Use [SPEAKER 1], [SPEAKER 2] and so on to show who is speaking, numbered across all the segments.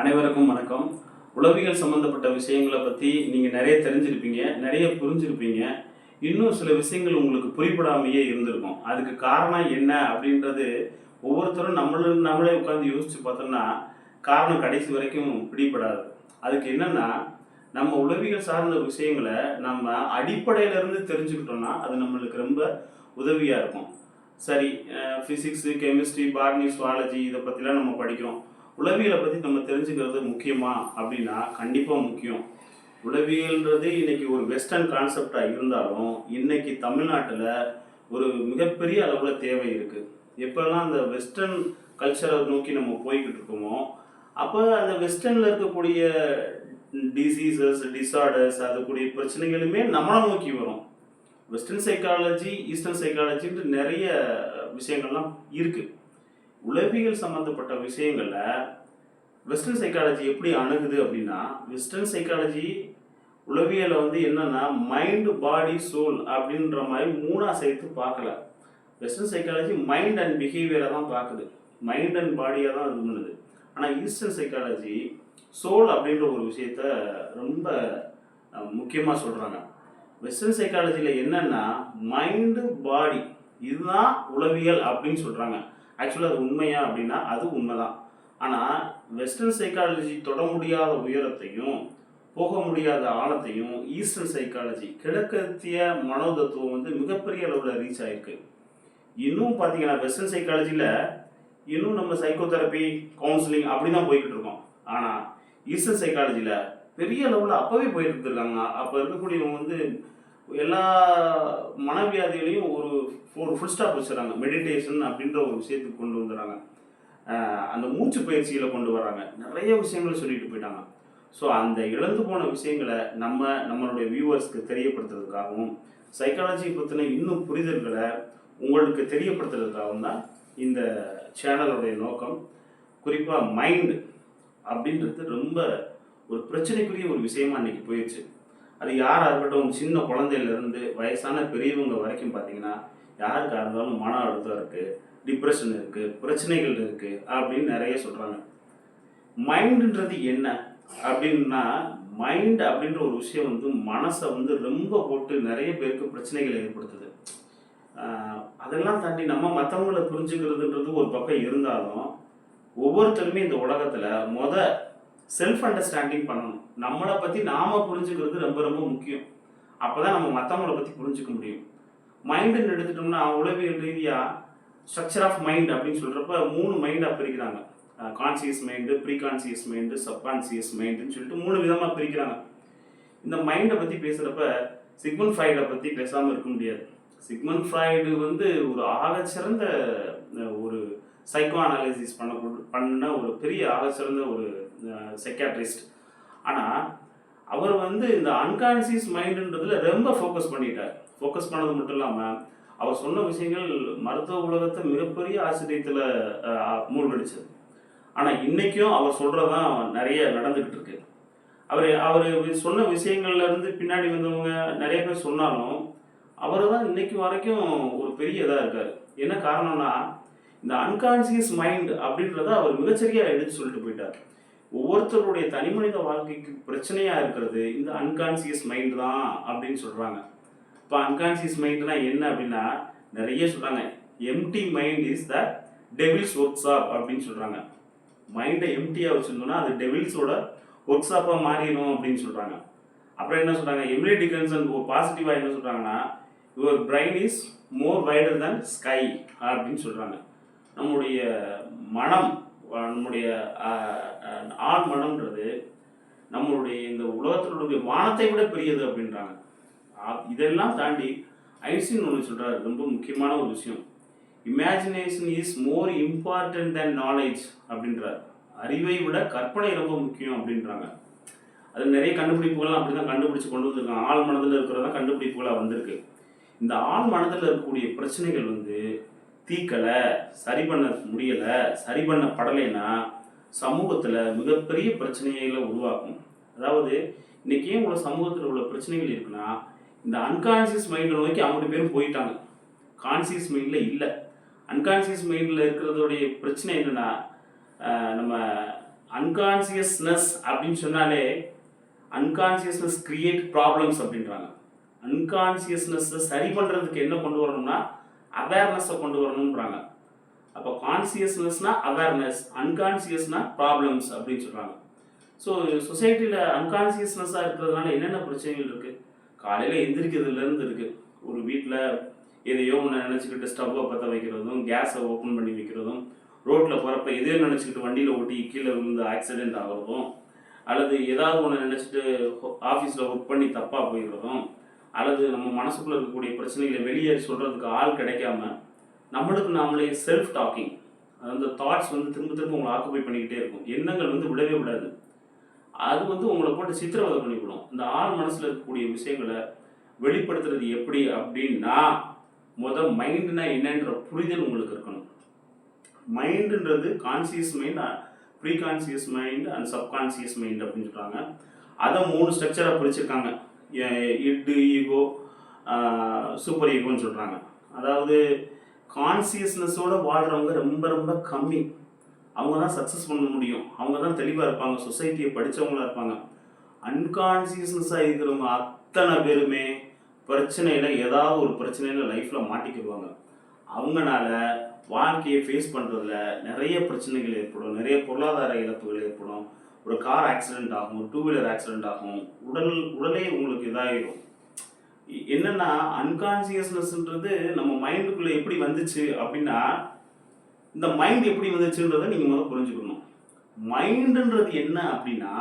[SPEAKER 1] அனைவருக்கும் வணக்கம். உளவியல் சம்பந்தப்பட்ட விஷயங்களை பற்றி நீங்கள் நிறைய தெரிஞ்சிருப்பீங்க நிறைய புரிஞ்சிருப்பீங்க. இன்னும் சில விஷயங்கள் உங்களுக்கு புரிபடாமையே இருந்திருக்கும். அதுக்கு காரணம் என்ன அப்படின்றது ஒவ்வொருத்தரும் நம்மள நம்மளே உட்காந்து யோசிச்சு பார்த்தோம்னா காரணம் கடைசி வரைக்கும் பிடிபடாது. அதுக்கு என்னென்னா நம்ம உளவியல் சார்ந்த விஷயங்களை நம்ம அடிப்படையிலேருந்து தெரிஞ்சுக்கிட்டோம்னா அது நம்மளுக்கு ரொம்ப உதவியாக இருக்கும். சரி ஃபிசிக்ஸு கெமிஸ்ட்ரி பாட்னி சுவாலஜி இதை பற்றிலாம் நம்ம படிக்கிறோம். உளவியலை பற்றி நம்ம தெரிஞ்சுக்கிறது முக்கியமா அப்படின்னா கண்டிப்பாக முக்கியம். உளவியல்ன்றது இன்னைக்கு ஒரு வெஸ்டர்ன் கான்செப்டாக இருந்தாலும் இன்னைக்கு தமிழ்நாட்டில் ஒரு மிகப்பெரிய அளவில் தேவை இருக்குது எப்போல்லாம் அந்த வெஸ்டர்ன் கல்ச்சரை நோக்கி நம்ம போய்கிட்டு இருக்கோமோ அப்போ அந்த வெஸ்டர்னில் இருக்கக்கூடிய டிசீசஸ் டிசார்டர்ஸ் அதுக்கூடிய பிரச்சனைகளுமே நம்மளை நோக்கி வரும். வெஸ்டர்ன் சைக்காலஜி ஈஸ்டர்ன் சைக்காலஜின்ட்டு நிறைய விஷயங்கள்லாம் இருக்குது உளவியல் சம்மந்தப்பட்ட விஷயங்களில் வெஸ்டர்ன் சைக்காலஜி எப்படி அணுகுது அப்படின்னா வெஸ்டர்ன் சைக்காலஜி உளவியலை வந்து என்னென்னா மைண்டு பாடி சோல் அப்படின்ற மாதிரி மூணாக சேர்த்து பார்க்கல. வெஸ்டர்ன் சைக்காலஜி மைண்ட் அண்ட் பிஹேவியரை தான் பார்க்குது. மைண்ட் அண்ட் பாடியாக தான் இது பண்ணுது ஆனால் ஈஸ்டர்ன் சைக்காலஜி சோல் அப்படின்ற ஒரு விஷயத்த ரொம்ப முக்கியமாக சொல்கிறாங்க வெஸ்டர்ன் சைக்காலஜியில் என்னென்னா மைண்டு பாடி இதுதான் உளவியல் அப்படின்னு சொல்கிறாங்க ஆக்சுவலாக அது உண்மையா அப்படின்னா அது உண்மைதான். ஆனால் வெஸ்டர்ன் சைக்காலஜி தொட முடியாத உயரத்தையும் போக முடியாத ஆழத்தையும் ஈஸ்டர்ன் சைக்காலஜி கிழக்கத்திய மனோதத்துவம் வந்து மிகப்பெரிய அளவில் ரீச் ஆயிருக்கு. இன்னும் பார்த்தீங்கன்னா வெஸ்டர்ன் சைக்காலஜியில் இன்னும் நம்ம சைக்கோதெரப்பி கவுன்சிலிங் அப்படி தான் போய்கிட்டு இருக்கோம். ஆனால் ஈஸ்டர்ன் சைக்காலஜியில் பெரிய அளவில் அப்போவே போயிட்டு இருக்காங்க அப்போ இருக்கக்கூடியவங்க வந்து எல்லா மனவியாதிகளையும் ஒரு ஒரு ஃபுல் ஸ்டாப் வச்சுறாங்க. மெடிடேஷன் அப்படின்ற ஒரு விஷயத்துக்கு கொண்டு வந்துடுறாங்க அந்த மூச்சு பயிற்சியில் கொண்டு வராங்க. நிறைய விஷயங்களை சொல்லிட்டு போயிட்டாங்க. ஸோ அந்த இழந்து போன விஷயங்களை நம்ம நம்மளுடைய வியூவர்ஸ்க்கு தெரியப்படுத்துறதுக்காகவும் சைக்காலஜி பற்றின இன்னும் புரிதல்களை உங்களுக்கு தெரியப்படுத்துறதுக்காகவும் தான் இந்த சேனலுடைய நோக்கம். குறிப்பாக மைண்டு அப்படின்றது ரொம்ப ஒரு பிரச்சனைக்குரிய ஒரு விஷயமா இன்னைக்கு போயிடுச்சு. அது யாராக இருக்கட்டும் சின்ன குழந்தையிலேருந்து வயசான பெரியவங்க வரைக்கும் பார்த்தீங்கன்னா யாருக்காக இருந்தாலும் மன அழுத்தம் இருக்குது டிப்ரெஷன் இருக்குது பிரச்சனைகள் இருக்குது அப்படின்னு நிறைய சொல்கிறாங்க மைண்டுன்றது என்ன? அப்படின்னா மைண்ட் அப்படின்ற ஒரு விஷயம் வந்து மனசை வந்து ரொம்ப போட்டு நிறைய பேருக்கு பிரச்சனைகளை ஏற்படுத்துது. அதெல்லாம் தாண்டி நம்ம மற்றவங்களை புரிஞ்சுக்கிறதுன்றது ஒரு பக்கம் இருந்தாலும் ஒவ்வொருத்தருமே இந்த உலகத்தில் முத செல்ஃப் அண்டர்ஸ்டாண்டிங் பண்ணணும். நம்மளை பற்றி நாம் புரிஞ்சுக்கிறது ரொம்ப ரொம்ப முக்கியம். அப்போ தான் நம்ம மற்றவங்கள பற்றி புரிஞ்சுக்க முடியும். மைண்டுன்னு எடுத்துட்டோம்னா உளவியல் ரீதியாக ஸ்ட்ரக்சர் ஆஃப் மைண்ட் அப்படின்னு சொல்கிறப்ப மூணு மைண்டாக பிரிக்கிறாங்க. Conscious mind pre conscious mind subconscious மைண்டுன்னு சொல்லிட்டு மூணு விதமாக பிரிக்கிறாங்க. இந்த மைண்டை பற்றி பேசுகிறப்ப சிக்மன் ஃப்ரைடை பற்றி பேசாமல் இருக்க முடியாது. சிக்மன் ஃப்ரைடு வந்து ஒரு ஆகச்சிறந்த ஒரு சைக்கோ அனாலிசிஸ் பண்ண பண்ண ஒரு பெரிய ஆகச்சிறந்த ஒரு செக்காட்ரிஸ்ட் ஆனால் அவர் வந்து இந்த அன்கான்சியஸ் மைண்டுன்றதுல ரொம்ப ஃபோக்கஸ் பண்ணிட்டார். ஃபோக்கஸ் பண்ணது மட்டும் இல்லாமல் அவர் சொன்ன விஷயங்கள் மருத்துவ உலகத்தை மிகப்பெரிய ஆச்சரியத்தில் மூழ்கடிச்சது. ஆனால் இன்றைக்கும் அவர் சொல்கிறதான் நிறைய நடந்துக்கிட்டு இருக்கு. அவர் அவர் சொன்ன விஷயங்கள்லேருந்து பின்னாடி வந்தவங்க நிறைய பேர் சொன்னாலும் அவர் தான் இன்னைக்கு வரைக்கும் ஒரு பெரிய இதாக இருக்கார். என்ன காரணம்னா இந்த அன்கான்சியஸ் மைண்ட் அப்படின்றத அவர் மிகச்சரியாக எடுத்து சொல்லிட்டு போயிட்டார். ஒவ்வொருத்தருடைய தனிமனித வாழ்க்கைக்கு பிரச்சனையா இருக்கிறது இந்த அன்கான்சியஸ் மைண்ட் தான் அப்படின்னு சொல்றாங்க. இப்போ அன்கான்சியஸ் மைண்ட்னா என்ன அப்படின்னா நிறைய சொல்றாங்க. Empty mind is the devil's workshop அப்படின்னு சொல்றாங்க. மைண்டை எம்டியாக வச்சிருந்தோம்னா அது டெவில்ஸோட ஒர்க் ஷாப்பாக மாறிடும் அப்படின்னு சொல்றாங்க. அப்புறம் என்ன சொல்றாங்க? எமிலி டிகன்சன் பாசிட்டிவாக என்ன சொல்றாங்கன்னா your brain is more wider than sky அப்படின்னு சொல்றாங்க. நம்முடைய மனம் நம்முடைய ஆண் மனம்ன்றது நம்மளுடைய இந்த உலகத்தினுடைய வானத்தை விட பெரியது அப்படின்றாங்க. இதெல்லாம் தாண்டி ஐன்ஸ்டீன் ஒன்று சொல்கிறார் ரொம்ப முக்கியமான ஒரு விஷயம். Imagination is more important than knowledge அப்படின்றார். அறிவை விட கற்பனை ரொம்ப முக்கியம் அப்படின்றாங்க. அது நிறைய கண்டுபிடிப்புகள்லாம் அப்படி தான் கண்டுபிடிச்சு கொண்டு வந்திருக்காங்க. ஆள் மனதில் இருக்கிறதா கண்டுபிடிப்புகளாக வந்திருக்கு. இந்த ஆள் மனதில் இருக்கக்கூடிய பிரச்சனைகள் வந்து தீக்கலை சரி பண்ண முடியலை சரி பண்ண படலைன்னா சமூகத்தில் மிகப்பெரிய பிரச்சனைகளை உருவாக்கும். அதாவது இன்னைக்கு ஏன் உள்ள சமூகத்தில் உள்ள பிரச்சனைகள் இருக்குன்னா இந்த அன்கான்சியஸ் மைண்டை நோக்கி அவங்க பேரும் போயிட்டாங்க. கான்சியஸ் மைண்டில் இல்லை. அன்கான்சியஸ் மைண்டில் இருக்கிறதோடைய பிரச்சனை என்னென்னா நம்ம அன்கான்சியஸ்னஸ் அப்படின்னு சொன்னாலே அன்கான்சியஸ்னஸ் கிரியேட் ப்ராப்ளம்ஸ் அப்படின்றாங்க. அன்கான்சியஸ்னஸ்ஸை சரி பண்ணுறதுக்கு என்ன கொண்டு வரணும்னா அவேர்னஸை கொண்டு வரணுன்றாங்க அப்போ கான்சியஸ்னஸ்னா அவேர்னஸ் அன்கான்சியஸ்னா ப்ராப்ளம்ஸ் அப்படின்னு சொல்கிறாங்க ஸோ சொசைட்டியில் அன்கான்சியஸ்னஸாக இருக்கிறதுனால என்னென்ன பிரச்சனைகள் இருக்குது காலையில் எந்திரிக்கிறதுலேருந்து இருக்குது ஒரு வீட்டில் எதையோ ஒன்று நினச்சிக்கிட்டு ஸ்டவ்வை பற்ற வைக்கிறதும் கேஸை ஓப்பன் பண்ணி வைக்கிறதும் ரோட்டில் போகிறப்ப எதையோ நினச்சிக்கிட்டு வண்டியில் ஓட்டி கீழே விழுந்து ஆக்சிடென்ட் ஆகிறதும் அல்லது ஏதாவது ஒன்று நினச்சிட்டு ஆஃபீஸில் ஒர்க் பண்ணி தப்பாக போயிடுறதும் அல்லது நம்ம மனசுக்குள்ளே இருக்கக்கூடிய பிரச்சனைகளை வெளியே சொல்கிறதுக்கு ஆள் கிடைக்காம நம்மளுக்கு நாமளே செல்ஃப் டாக்கிங் அந்த தாட்ஸ் வந்து திரும்ப திரும்ப உங்களை ஆக்குபை பண்ணிக்கிட்டே இருக்கும். எண்ணங்கள் வந்து விடவே விடாது. அது வந்து உங்களை போட்டு சித்திரவதை பண்ணிவிடும் இந்த ஆள் மனசில் இருக்கக்கூடிய விஷயங்களை வெளிப்படுத்துறது எப்படி அப்படின்னா முத மைண்டுனா என்னன்ற புரிதல் உங்களுக்கு இருக்கணும். மைண்டுன்றது conscious mind pre conscious mind and subconscious mind அப்படின்னு சொல்கிறாங்க அதை மூணு ஸ்ட்ரக்சராக பிரிச்சிருக்காங்க. இட்டு ஈகோ சூப்பர் ஈகோன்னு சொல்கிறாங்க அதாவது கான்சியஸ்னஸோட வாழ்கிறவங்க ரொம்ப ரொம்ப கம்மி. அவங்க தான் சக்ஸஸ் பண்ண முடியும். அவங்க தான் தெளிவாக இருப்பாங்க. சொசைட்டியை படித்தவங்களா இருப்பாங்க. அன்கான்சியஸ்னஸாக இருக்கிறவங்க அத்தனை பேருமே பிரச்சனையில் ஏதாவது ஒரு பிரச்சனையில் லைஃப்பில் மாட்டிக்கிடுவாங்க. அவங்கனால வாழ்க்கையை ஃபேஸ் பண்ணுறதுல நிறைய பிரச்சனைகள் ஏற்படும். நிறைய பொருளாதார இழப்புகள் ஏற்படும். ஒரு கார் ஆக்சிடெண்ட் ஆகும் டூ வீலர் ஆக்சிடெண்ட் ஆகும். உடல் உடலே உங்களுக்கு இதாகிடும் என்னன்னா அன்கான்சியஸ்னஸ்ன்றது நம்ம மைண்டுக்குள்ளே எப்படி வந்துச்சு அப்படின்னா இந்த மைண்ட் எப்படி வந்துச்சுன்றதை நீங்கள் முதல்ல புரிஞ்சுக்கணும். மைண்டுன்றது என்ன அப்படின்னா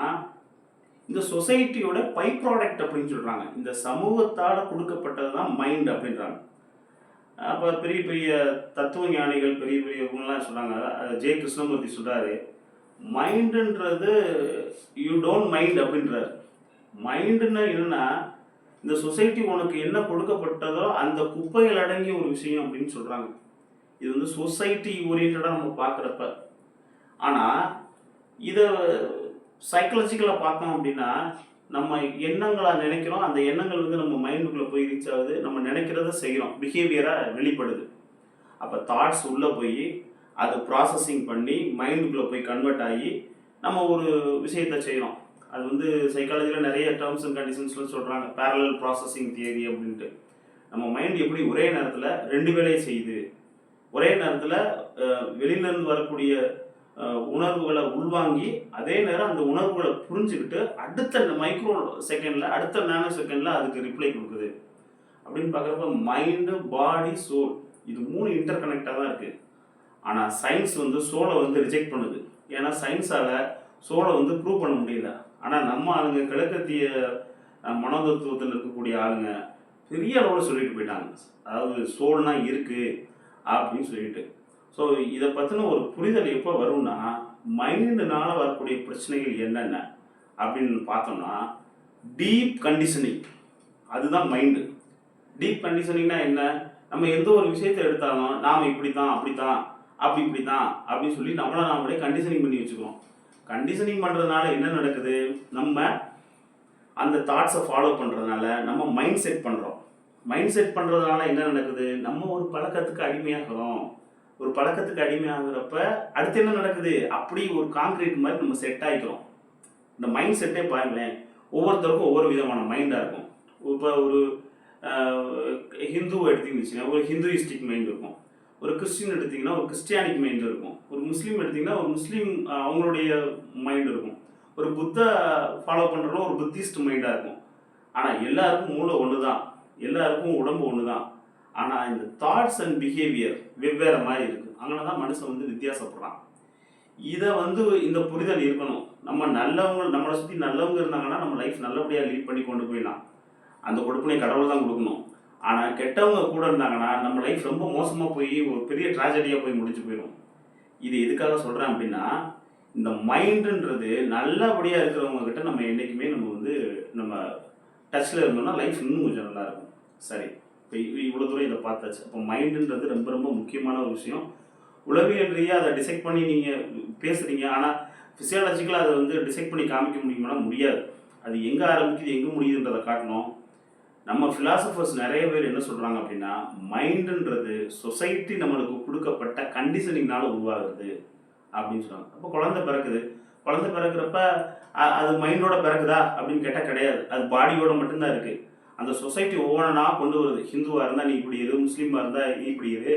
[SPEAKER 1] இந்த சொசைட்டியோட பை ப்ராடக்ட் அப்படின்னு சொல்கிறாங்க இந்த சமூகத்தால் கொடுக்கப்பட்டது தான் மைண்ட் அப்படின்றாங்க. அப்போ பெரிய பெரிய தத்துவ ஞானிகள் பெரிய பெரிய இவங்கெல்லாம் சொல்கிறாங்க ஜே கிருஷ்ணமூர்த்தி சொல்கிறாரு மைண்டுன்றது யூ டோன்ட் மைண்ட் அப்படின்றாரு. மைண்டுன்னு என்னன்னா இந்த சொசைட்டி உனக்கு என்ன கொடுக்கப்பட்டதோ அந்த குப்பைகள் அடங்கிய ஒரு விஷயம் அப்படின்னு சொல்கிறாங்க இது வந்து சொசைட்டி ஓரியன்டாக நம்ம பார்க்குறப்ப. ஆனால் இதை சைக்கலாஜிக்கலாக பார்த்தோம் அப்படின்னா நம்ம எண்ணங்களாக நினைக்கிறோம். அந்த எண்ணங்கள் வந்து நம்ம மைண்டுக்குள்ளே போய் ரீச் ஆகுது. நம்ம நினைக்கிறத செய்கிறோம் பிஹேவியராக வெளிப்படுது. அப்போ தாட்ஸ் உள்ளே போய் அதை ப்ராசஸிங் பண்ணி மைண்டுக்குள்ளே போய் கன்வெர்ட் ஆகி நம்ம ஒரு விஷயத்தை செய்கிறோம் அது வந்து சைக்காலஜியில் நிறைய டேர்ம்ஸ் அண்ட் கண்டிஷன்ஸ்லாம் சொல்கிறாங்க பேரலல் ப்ராசஸிங் தியரி அப்படின்ட்டு. நம்ம மைண்ட் எப்படி ஒரே நேரத்தில் ரெண்டு வேலையை செய்யுது? ஒரே நேரத்தில் வெளியிலேருந்து வரக்கூடிய உணர்வுகளை உள்வாங்கி அதே நேரம் அந்த உணர்வுகளை புரிஞ்சுக்கிட்டு அடுத்த மைக்ரோ செகண்டில் அடுத்த நானோ செகண்டில் அதுக்கு ரிப்ளை கொடுக்குது. அப்படின்னு பார்க்குறப்ப மைண்டு பாடி சோல் இது மூணு இன்டர் கனெக்டாக தான் இருக்குது ஆனால் சயின்ஸ் வந்து சோலை வந்து ரிஜெக்ட் பண்ணுது. ஏன்னா சயின்ஸால் சோலை வந்து ப்ரூவ் பண்ண முடியல. ஆனால் நம்ம ஆளுங்க கிழக்கத்திய மனோதத்துவத்தில் இருக்கக்கூடிய ஆளுங்க பெரிய அளவில் சொல்லிட்டு போயிட்டாங்க. அதாவது சோல்னா இருக்குது அப்படின்னு சொல்லிட்டு. ஸோ இதை பற்றின ஒரு புரிதல் எப்போ வரும்னா மைண்டுனால வரக்கூடிய பிரச்சனைகள் என்னென்ன அப்படின்னு பார்த்தோம்னா டீப் கண்டிஷனிங் அதுதான் மைண்டு டீப் கண்டிஷனிங்னா என்ன? நம்ம எந்த ஒரு விஷயத்தை எடுத்தாலும் நாம் இப்படி தான் அப்படி தான் அப்படி இப்படி தான் அப்படின்னு சொல்லி நம்மளை நாமளே கண்டிஷனிங் பண்ணி வச்சுக்கிறோம். கண்டிஷனிங் பண்ணுறதுனால என்ன நடக்குது? நம்ம அந்த தாட்ஸை ஃபாலோ பண்ணுறதுனால நம்ம மைண்ட் செட் பண்ணுறோம் மைண்ட் செட் பண்ணுறதுனால என்ன நடக்குது? நம்ம ஒரு பழக்கத்துக்கு அடிமையாகிறோம். ஒரு பழக்கத்துக்கு அடிமையாகிறப்ப அடுத்து என்ன நடக்குது? அப்படி ஒரு காங்கிரீட் மாதிரி நம்ம செட் ஆகிக்கிறோம் இந்த மைண்ட் செட்டே பாருங்களேன். ஒவ்வொருத்தருக்கும் ஒவ்வொரு விதமான மைண்டாக இருக்கும். இப்போ ஒரு ஹிந்து ஹிந்துவை எடுத்தீங்கன்னு ஒரு ஹிந்துயிஸ்டிக் மைண்ட் இருக்கும். ஒரு கிறிஸ்டின் எடுத்தீங்கன்னா ஒரு கிறிஸ்டியானிக் மைண்ட் இருக்கும். ஒரு முஸ்லீம் எடுத்தீங்கன்னா ஒரு முஸ்லீம் அவங்களுடைய மைண்ட் இருக்கும். ஒரு புத்த ஃபாலோ பண்ணுறவங்க ஒரு புத்திஸ்ட் மைண்டாக இருக்கும். ஆனால் எல்லாருக்கும் மூளை ஒன்று தான் எல்லாருக்கும் உடம்பு ஒன்று தான் ஆனால் இந்த தாட்ஸ் அண்ட் பிஹேவியர் வெவ்வேறு மாதிரி இருக்குது அங்கே தான் மனுஷன் வந்து வித்தியாசப்படுறான். இதை வந்து இந்த புரிதல் இருக்கணும். நம்ம நல்லவங்க நம்மளை சுற்றி நல்லவங்க இருந்தாங்கன்னா நம்ம லைஃப் நல்லபடியாக லீட் பண்ணி கொண்டு போயிடலாம். அந்த கொடுப்பினை கடவுள் தான் கொடுக்கணும். ஆனால் கெட்டவங்க கூட இருந்தாங்கன்னா நம்ம லைஃப் ரொம்ப மோசமாக போய் ஒரு பெரிய ட்ராஜடியாக போய் முடிச்சு போயிடும் இது எதுக்காக சொல்கிறேன் அப்படின்னா இந்த மைண்டுன்றது நல்லபடியாக இருக்கிறவங்க கிட்ட நம்ம என்றைக்குமே நம்ம வந்து நம்ம டச்சில் இருந்தோம்னா லைஃப் இன்னும் கொஞ்சம் நல்லா இருக்கும். சரி. இப்போ இவ்வளோ தூரம் இதை பார்த்தாச்சு. அப்போ மைண்டுன்றது ரொம்ப ரொம்ப முக்கியமான ஒரு விஷயம். உளவியல் ரீதியாக அதை டிசைட் பண்ணி நீங்கள் பேசுகிறீங்க ஆனால் ஃபிசியாலஜிக்கலாக அதை வந்து டிசைட் பண்ணி காமிக்க முடியுமானா முடியாது. அது எங்கே ஆரம்பிக்குது எங்கே முடியுதுன்றதை காட்டணும். நம்ம ஃபிலாசபர்ஸ் நிறைய பேர் என்ன சொல்கிறாங்க அப்படின்னா மைண்டுன்றது சொசைட்டி நம்மளுக்கு கொடுக்கப்பட்ட கண்டிஷனிங்னால உருவாகுது அப்படின்னு சொல்கிறாங்க அப்போ குழந்தை பிறக்குது. குழந்தை பிறக்கிறப்ப அது மைண்டோட பிறக்குதா அப்படின்னு கேட்டால் கிடையாது. அது பாடியோட மட்டும்தான் இருக்குது அந்த சொசைட்டி ஒவ்வொன்றா கொண்டு வருது. ஹிந்துவாக இருந்தால் நீ இப்படி இரு முஸ்லீமாக இருந்தால் நீ இப்படி இரு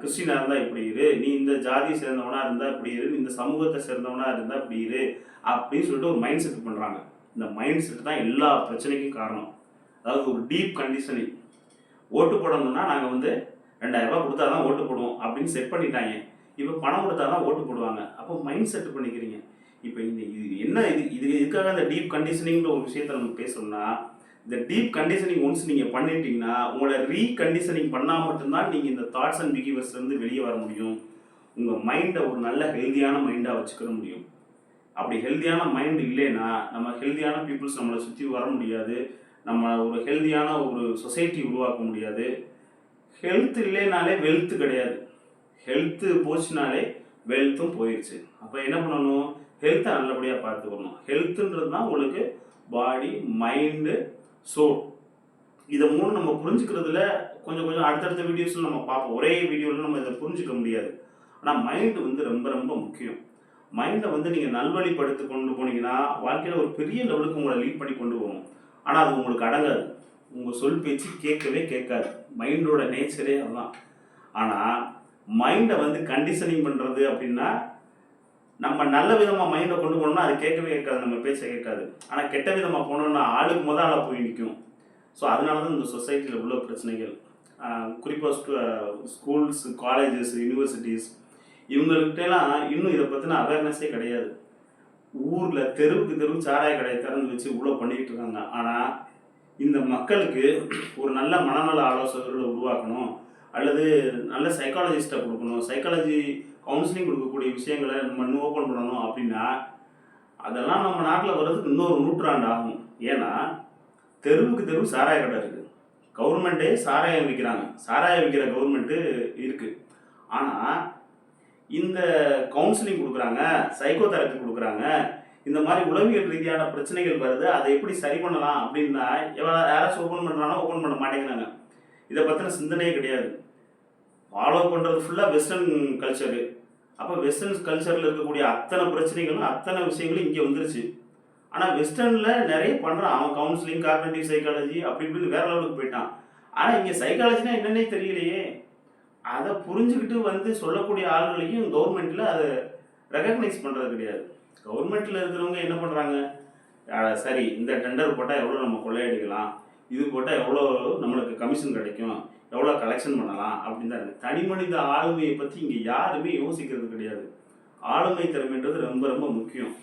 [SPEAKER 1] கிறிஸ்டினாக இருந்தால் இப்படி இரு நீ இந்த ஜாதியை சேர்ந்தவனாக இருந்தால் இப்படி இரு இந்த சமூகத்தை சேர்ந்தவனாக இருந்தால் இப்படி இரு அப்படின்னு சொல்லிட்டு ஒரு மைண்ட் செட் பண்ணுறாங்க இந்த மைண்ட் செட் தான் எல்லா பிரச்சனைக்கும் காரணம். அதாவது ஒரு டீப் கண்டிஷனிங் ஓட்டு போடணும்னா நாங்கள் வந்து ரெண்டாயிரரூபா கொடுத்தா தான் ஓட்டு போடுவோம் அப்படின்னு செட் பண்ணிட்டாங்க. இப்போ பணம் கொடுத்தா தான் ஓட்டு போடுவாங்க. அப்போ மைண்ட் செட் பண்ணிக்கிறீங்க. இப்போ இந்த இது என்ன இது இது இதுக்காக அந்த டீப் கண்டிஷனிங்கிற ஒரு விஷயத்த நம்ம பேசணும்னா இந்த டீப் கண்டிஷனிங் ஒன்ஸ் நீங்கள் பண்ணிட்டீங்கன்னா உங்களை ரீகண்டிஷனிங் பண்ணால் மட்டும்தான் நீங்கள் இந்த தாட்ஸ் அண்ட் பிஹேவியர்ஸ்லேருந்து வெளியே வர முடியும். உங்கள் மைண்டை ஒரு நல்ல ஹெல்தியான மைண்டாக வச்சுக்கிற முடியும். அப்படி ஹெல்தியான மைண்ட் இல்லைன்னா நம்ம ஹெல்தியான பீப்புள்ஸ் நம்மளை சுற்றி வர முடியாது. நம்ம ஒரு ஹெல்தியான ஒரு சொசைட்டி உருவாக்க முடியாது. ஹெல்த் இல்லைனாலே வெல்த்து கிடையாது. ஹெல்த்து போச்சுனாலே வெல்த்தும் போயிடுச்சு அப்போ என்ன பண்ணணும்? ஹெல்த்தை நல்லபடியாக பார்த்துக்கணும். ஹெல்த்துன்றது தான் உங்களுக்கு பாடி மைண்டு சோல் இதை மூணு நம்ம புரிஞ்சுக்கிறதுல கொஞ்சம் கொஞ்சம் அடுத்தடுத்த வீடியோஸில் நம்ம பார்ப்போம். ஒரே வீடியோவில் நம்ம இதை புரிஞ்சுக்க முடியாது. ஆனால் மைண்டு வந்து ரொம்ப ரொம்ப முக்கியம். மைண்டை வந்து நீங்கள் நல்வழிப்படுத்தி கொண்டு போனீங்கன்னா வாழ்க்கையில் ஒரு பெரிய லெவலுக்கு உங்களை லீட் பண்ணி கொண்டு போகும். ஆனால் அது உங்களுக்கு அடங்காது. உங்கள் சொல் பேச்சு கேட்கவே கேட்காது. மைண்டோட நேச்சரே அதுதான். ஆனால் மைண்டை வந்து கண்டிஷனிங் பண்ணுறது அப்படின்னா நம்ம நல்ல விதமாக மைண்டை கொண்டு போனோம்னா அது கேட்கவே கேட்காது. நம்ம பேச்சை கேட்காது. ஆனால் கெட்ட விதமாக போனோம்னா ஆளுக்கு முதல் ஆளாக போய் நிற்கும் ஸோ அதனால தான் இந்த சொசைட்டியில் உள்ள பிரச்சனைகள். குறிப்பாக ஸ்கூல்ஸ் காலேஜஸ் யூனிவர்சிட்டிஸ் இவங்கள்கிட்டலாம் இன்னும் இதை பற்றின அவேர்னஸே கிடையாது. ஊரில் தெருவுக்கு தெருவு சாராய கடையை திறந்து வச்சு இவ்வளோ பண்ணிக்கிட்டு இருக்காங்க. ஆனால் இந்த மக்களுக்கு ஒரு நல்ல மனநல ஆலோசகர்களை உருவாக்கணும் அல்லது நல்ல சைக்காலஜிஸ்ட்டை கொடுக்கணும் சைக்காலஜி கவுன்சிலிங் கொடுக்கக்கூடிய விஷயங்களை நம்ம இன்னும் ஓப்பன் பண்ணணும் அப்படின்னா அதெல்லாம் நம்ம நாட்டில் வர்றதுக்கு இன்னொரு நூற்றாண்டு ஆகும். ஏன்னா தெருவுக்கு தெருவு சாராய கடை இருக்குது கவர்மெண்ட்டே சாராயம் விற்கிறாங்க சாராயம் விற்கிற கவர்மெண்ட்டு இருக்குது ஆனால் இந்த கவுன்சிலிங் கொடுக்குறாங்க சைக்கோ தெரப்பி கொடுக்குறாங்க இந்த மாதிரி உளவியல் ரீதியான பிரச்சனைகள் வருது அதை எப்படி சரி பண்ணலாம் அப்படின்னா எவ்வளோ யாராச்சும் ஓப்பன் பண்ணுறாங்களோ ஓப்பன் பண்ண மாட்டேங்கிறாங்க. இதை பற்றின சிந்தனையே கிடையாது. ஃபாலோ பண்ணுறது ஃபுல்லாக வெஸ்டர்ன் கல்ச்சரு அப்போ வெஸ்டர்ன் கல்ச்சரில் இருக்கக்கூடிய அத்தனை பிரச்சனைகளும் அத்தனை விஷயங்களும் இங்கே வந்துருச்சு. ஆனால் வெஸ்டர்னில் நிறைய பண்ணுறான் அவன் கவுன்சிலிங் கார்பனேட்டிவ் சைக்காலஜி அப்படி இப்படின்னு வேற லெவலுக்கு போயிட்டான். ஆனால் இங்கே சைக்காலஜினா என்னன்னே தெரியலையே. அதை புரிஞ்சுக்கிட்டு வந்து சொல்லக்கூடிய ஆளுகளையும் கவர்மெண்ட்டில் அதை ரெக்கக்னைஸ் பண்ணுறது கிடையாது. கவர்மெண்ட்டில் இருக்கிறவங்க என்ன பண்ணுறாங்க சரி இந்த டெண்டர் போட்டால் எவ்வளோ நம்ம கொள்ளையடிக்கலாம்? இது போட்டால் எவ்வளோ நம்மளுக்கு கமிஷன் கிடைக்கும்? எவ்வளோ கலெக்ஷன் பண்ணலாம்? அப்படின்னு தான் தனி மனித ஆளுமையை பற்றி இங்கே யாருமே யோசிக்கிறது கிடையாது. ஆளுமை திறமைன்றது ரொம்ப ரொம்ப முக்கியம்.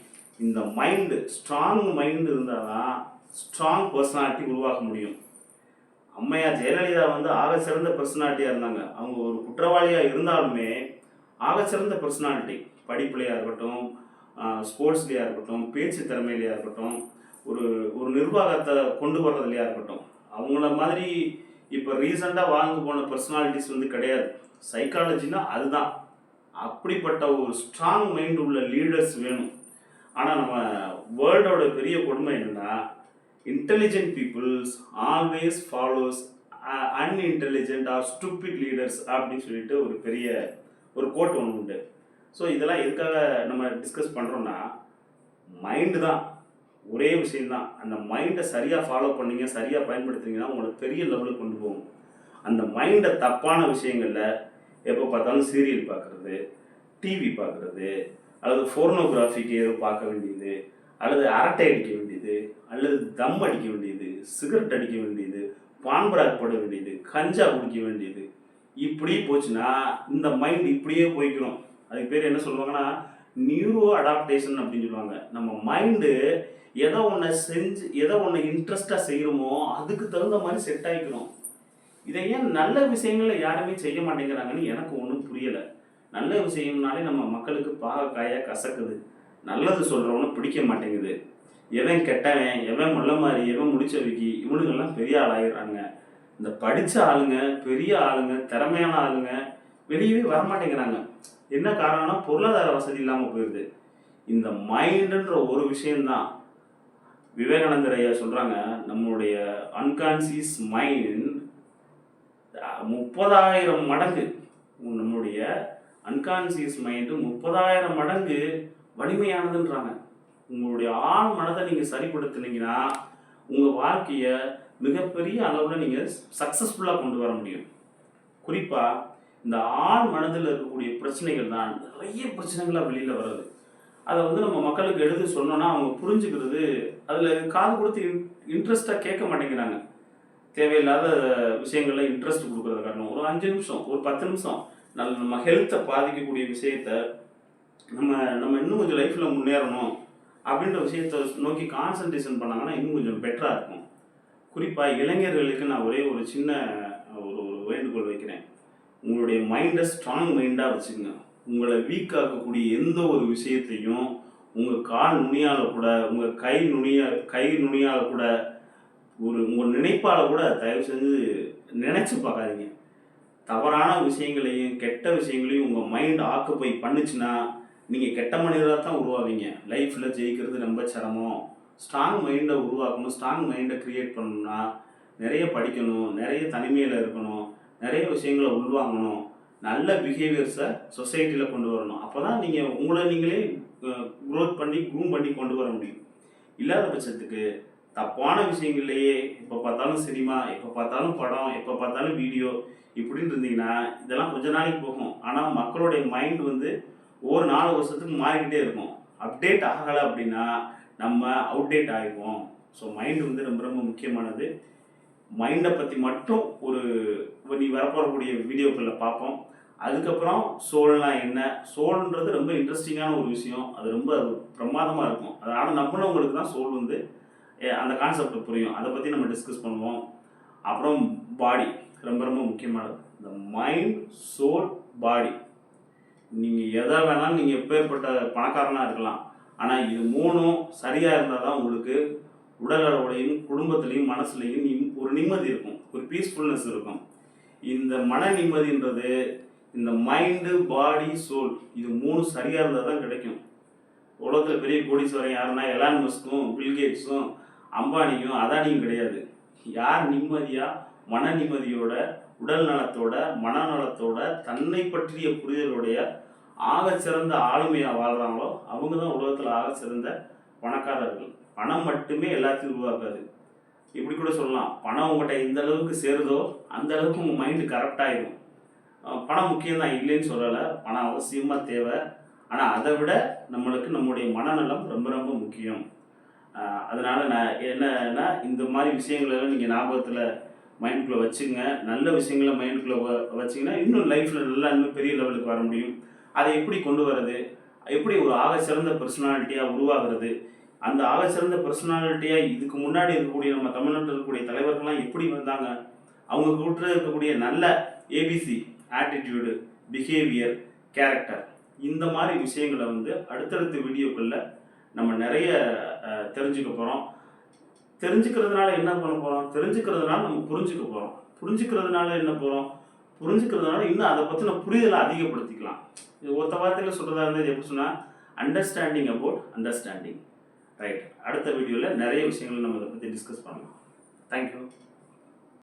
[SPEAKER 1] இந்த மைண்டு ஸ்ட்ராங் மைண்டு இருந்தால் தான் ஸ்ட்ராங் பர்சனாலிட்டி உருவாக்க முடியும். அம்மையார் ஜெயலலிதா வந்து ஆக சிறந்த பர்சனாலிட்டியாக இருந்தாங்க. அவங்க ஒரு குற்றவாளியாக இருந்தாலுமே ஆக சிறந்த பர்சனாலிட்டி படிப்புலையாக இருக்கட்டும் ஸ்போர்ட்ஸ்லையாக இருக்கட்டும் பேச்சு திறமையிலையாக இருக்கட்டும் ஒரு ஒரு நிர்வாகத்தை கொண்டு வர்றதுலையாக இருக்கட்டும். அவங்கள மாதிரி இப்போ ரீசெண்டாக வாழ்ந்து போன பர்சனாலிட்டிஸ் வந்து கிடையாது. சைக்காலஜினா அதுதான். அப்படிப்பட்ட ஒரு ஸ்ட்ராங் மைண்ட் உள்ள லீடர்ஸ் வேணும். ஆனால் நம்ம வேர்ல்டோட பெரிய கொடுமை என்னன்னா intelligent peoples always follows unintelligent or stupid leaders அப்படின்னு சொல்லிட்டு ஒரு பெரிய ஒரு கோட் ஒன்று உண்டு. ஸோ இதெல்லாம் எதுக்காக நம்ம டிஸ்கஸ் பண்ணுறோன்னா மைண்டு தான். ஒரே விஷயம்தான். அந்த மைண்டை சரியாக ஃபாலோ பண்ணீங்க சரியாக பயன்படுத்துனீங்கன்னா உங்களை பெரிய லெவலுக்கு கொண்டு போகும். அந்த மைண்டை தப்பான விஷயங்களில் எப்போ பார்த்தாலும் சீரியல் பார்க்குறது டிவி பார்க்குறது அல்லது ஃபோர்னோகிராஃபிக்கு ஏதோ பார்க்க வேண்டியது அல்லது அரட்டை அடிக்க வேண்டியது அல்லது தம் அடிக்க வேண்டியது சிகரெட் அடிக்க வேண்டியது பான்பராக் போட வேண்டியது கஞ்சா குடிக்க வேண்டியது. இப்படி போச்சுன்னா இந்த மைண்ட் இப்படியே போய்க்கணும் அதுக்கு பேர் என்ன சொல்லுவாங்கன்னா நியூரோ அடாப்டேஷன் அப்படின்னு சொல்லுவாங்க. நம்ம மைண்டு எதை ஒன்று செஞ்சு எதை ஒன்று இன்ட்ரெஸ்டாக செய்கிறோமோ அதுக்கு தகுந்த மாதிரி செட் ஆகிக்கணும் இதை ஏன் நல்ல விஷயங்களை யாருமே செய்ய மாட்டேங்கிறாங்கன்னு எனக்கு ஒன்றும் புரியலை. நல்ல விஷயம்னாலே நம்ம மக்களுக்கு பாகக்காயாக கசக்குது. நல்லது சொல்கிறவனும் பிடிக்க மாட்டேங்குது. எவன் கெட்டவன் எவன் முள்ள மாதிரி எவன் முடிச்ச விக்கி இவனுங்கெல்லாம் பெரிய ஆளாகிறாங்க இந்த படித்த ஆளுங்க பெரிய ஆளுங்க திறமையான ஆளுங்க வெளியவே வரமாட்டேங்கிறாங்க. என்ன காரணம்னா பொருளாதார வசதி இல்லாமல் போயிடுது இந்த மைண்டுன்ற ஒரு விஷயந்தான் விவேகானந்தர் ஐயா சொல்கிறாங்க நம்மளுடைய அன்கான்சியஸ் மைண்ட் முப்பதாயிரம் மடங்கு நம்மளுடைய அன்கான்சியஸ் மைண்டு முப்பதாயிரம் மடங்கு வலிமையானதுன்றாங்க. உங்களுடைய ஆண் மனதை நீங்கள் சரிப்படுத்தினீங்கன்னா உங்கள் வாழ்க்கையை மிகப்பெரிய அளவில் நீங்கள் சக்ஸஸ்ஃபுல்லாக கொண்டு வர முடியும். குறிப்பாக இந்த ஆண் மனதில் இருக்கக்கூடிய பிரச்சனைகள் தான் நிறைய பிரச்சனைகளாக வெளியில் வருது. அதை வந்து நம்ம மக்களுக்கு எடுத்து சொன்னோன்னா அவங்க புரிஞ்சுக்கிறது அதில் காது கொடுத்து இன்ட்ரெஸ்ட்டாக கேட்க மாட்டேங்கிறாங்க. தேவையில்லாத விஷயங்களில் இன்ட்ரெஸ்ட் கொடுக்குறது காரணம் ஒரு அஞ்சு நிமிஷம் ஒரு பத்து நிமிஷம் நல்ல நம்ம ஹெல்த்தை பாதிக்கக்கூடிய விஷயத்த நம்ம நம்ம இன்னும் கொஞ்சம் லைஃப்பில் முன்னேறணும் அப்படின்ற விஷயத்த நோக்கி கான்சன்ட்ரேஷன் பண்ணாங்கன்னா இன்னும் கொஞ்சம் பெட்டராக இருக்கும். குறிப்பாக இளைஞர்களுக்கு நான் ஒரே ஒரு சின்ன ஒரு ஒரு வேண்டுகோள் வைக்கிறேன். உங்களுடைய மைண்டை ஸ்ட்ராங் மைண்டாக வச்சுக்கோங்க. உங்களை வீக்காக்கக்கூடிய எந்த ஒரு விஷயத்தையும் உங்கள் கால் நுனியால் கூட உங்கள் கை நுனிய கை நுனியால் கூட ஒரு உங்கள் நினைப்பால் கூட தயவு செஞ்சு நினச்சி பார்க்காதீங்க. தவறான விஷயங்களையும் கெட்ட விஷயங்களையும் உங்கள் மைண்ட் ஆக்குப்பை பண்ணுச்சுன்னா நீங்கள் கெட்ட மனிதராக தான் உருவாவீங்க. லைஃப்பில் ஜெயிக்கிறது ரொம்ப சிரமம். ஸ்ட்ராங் மைண்டை உருவாக்கணும். ஸ்ட்ராங் மைண்டை க்ரியேட் பண்ணணும்னா நிறைய படிக்கணும். நிறைய தனிமையில் இருக்கணும். நிறைய விஷயங்களை உள்வாங்கணும். நல்ல பிஹேவியர்ஸை சொசைட்டியில் கொண்டு வரணும். அப்போ தான் நீங்கள் உங்களை நீங்களே க்ரோத் பண்ணி க்ரூம் பண்ணி கொண்டு வர முடியும். இல்லாத பட்சத்துக்கு தப்பான விஷயங்கள்லையே எப்போ பார்த்தாலும் சினிமா எப்போ பார்த்தாலும் படம் எப்போ பார்த்தாலும் வீடியோ இப்படின்னு இருந்தீங்கன்னா இதெல்லாம் கொஞ்ச நாளைக்கு போகும். ஆனால் மக்களுடைய மைண்ட் வந்து ஒவ்வொரு நாலு வருஷத்துக்கு மாறிக்கிட்டே இருக்கும். அப்டேட் ஆகலை அப்படின்னா நம்ம அவுடேட் ஆகிடுவோம் ஸோ மைண்டு வந்து ரொம்ப ரொம்ப முக்கியமானது. மைண்டை பற்றி மட்டும் ஒரு நீ வரப்போகக்கூடிய வீடியோக்களில் பார்ப்போம். அதுக்கப்புறம் சோல்னா என்ன? சோல்ன்றது ரொம்ப இன்ட்ரெஸ்டிங்கான ஒரு விஷயம். அது ரொம்ப பிரமாதமாக இருக்கும். அதனால் நம்பினவங்களுக்கு தான் சோல் வந்து அந்த கான்செப்ட் புரியும். அதை பற்றி நம்ம டிஸ்கஸ் பண்ணுவோம். அப்புறம் பாடி ரொம்ப ரொம்ப முக்கியமானது. இந்த மைண்ட் சோல் பாடி நீங்கள் எதை வேணாலும் நீங்கள் எப்பேற்பட்ட பணக்காரனாக இருக்கலாம். ஆனால் இது மூணும் சரியாக இருந்தால் தான் உங்களுக்கு உடல் அளவுலையும் குடும்பத்துலேயும் மனசுலையும் ஒரு நிம்மதி இருக்கும். ஒரு பீஸ்ஃபுல்னஸ் இருக்கும். இந்த மன நிம்மதின்றது இந்த மைண்டு பாடி சோல் இது மூணு சரியாக இருந்தால் தான் கிடைக்கும். உலகத்தில் பெரிய கோடீஸ்வரன் யாருன்னா எலான் மஸ்க்கும் பில்கேட்ஸும் அம்பானியும் அதானியும் கிடையாது. யார் நிம்மதியாக மன நிம்மதியோட உடல் நலத்தோட மனநலத்தோட தன்னை பற்றிய புரிதலுடைய ஆக சிறந்த ஆளுமையாக வாழ்கிறாங்களோ அவங்க தான் உலகத்தில் ஆக சிறந்த பணக்காரர்கள். பணம் மட்டுமே எல்லாத்தையும் உருவாக்காது. இப்படி கூட சொல்லலாம். பணம் உங்கள்கிட்ட எந்த அளவுக்கு சேருதோ அந்த அளவுக்கு உங்கள் மைண்டு கரெக்டாகிடும் பணம் முக்கியம்தான் இல்லைன்னு சொல்லலை. பணம் அவசியமாக தேவை. ஆனால் அதை விட நம்மளுக்கு நம்முடைய மனநலம் ரொம்ப ரொம்ப முக்கியம். அதனால் நான் என்னன்னா இந்த மாதிரி விஷயங்களெல்லாம் நீங்கள் ஞாபகத்தில் மைண்டுக்குள்ளே வச்சுங்க நல்ல விஷயங்களை மைண்டுக்குள்ளே வச்சிங்கன்னா இன்னும் லைஃப்பில் நல்லா இன்னும் பெரிய லெவலுக்கு வர முடியும். அதை எப்படி கொண்டு வர்றது எப்படி ஒரு ஆக சிறந்த பர்சனாலிட்டியாக உருவாகிறது? அந்த ஆக சிறந்த பர்சனாலிட்டியாக இதுக்கு முன்னாடி இருக்கக்கூடிய நம்ம தமிழ்நாட்டில் இருக்கக்கூடிய தலைவர்கள்லாம் எப்படி வந்தாங்க? அவங்க கிட்ட இருக்கக்கூடிய நல்ல ஏபிசி ஆட்டிடியூடு பிஹேவியர் கேரக்டர் இந்த மாதிரி விஷயங்களை வந்து அடுத்தடுத்த வீடியோக்களில் நம்ம நிறைய தெரிஞ்சுக்க போகிறோம் தெரிஞ்சுக்கிறதுனால என்ன பண்ண போகிறோம் தெரிஞ்சுக்கிறதுனால நம்ம புரிஞ்சுக்க போகிறோம் புரிஞ்சுக்கிறதுனால என்ன போகிறோம் புரிஞ்சுக்கிறதுனால இன்னும் அதை பற்றின புரிதலை அதிகப்படுத்திக்கலாம். இது ஒருத்த வார்த்தையில் சொல்கிறதா இருந்தது எப்படி சொன்னால் அண்டர்ஸ்டாண்டிங் அபவுட் அண்டர்ஸ்டாண்டிங் ரைட் அடுத்த வீடியோவில் நிறைய விஷயங்கள் நம்ம இதை பற்றி டிஸ்கஸ் பண்ணலாம். தேங்க்யூ